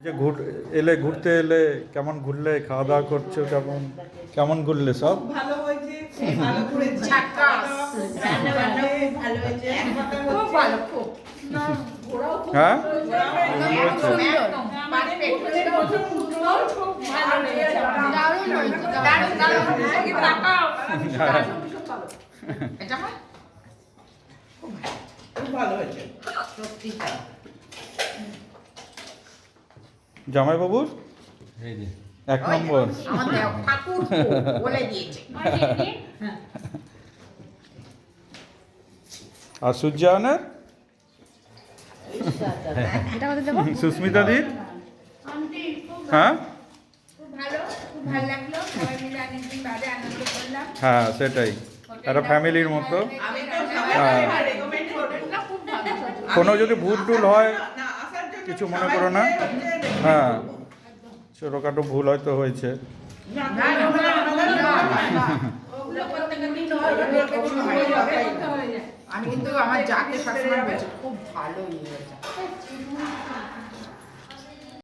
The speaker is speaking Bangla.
যে ঘুর এলে ঘুরতে এলে কেমন ঘুরলে খাওয়া দাওয়া করছ কেমন কেমন ঘুরলে সব? ভালো হয়েছে ভালো করেছে ঝাক্কাস। রান্না বান্না ভালো হয়েছে। খুব ভালো খুব। হ্যাঁ? একদম একদম। পারফেক্ট। দারুণ হয়েছে। দারুণ দারুণ আগে তাকাও এটা আমার খুব ভালো হয়েছে। সত্যি জামাইবাবুর? এই এক নম্বর। আর সূর্যায়নের? সুস্মিতা দি হ্যাঁ? খুব ভালো খুব ভালো লাগল। সবাই মিলে অনেকদিন বাদে আনন্দ করলাম। হ্যাঁ সেটাই। একটা ফ্যামিলির মতো। হ্যাঁ। সবাইকে রেকমেন্ড করব কোনো যদি ভুল টুল হয় কিছু মনে করো না? হ্যাঁ। ছোটোখাটো ভুল হয়তো হয়েছে। হয়ে আমি কিন্তু আমার খুব ভালো ইয়ে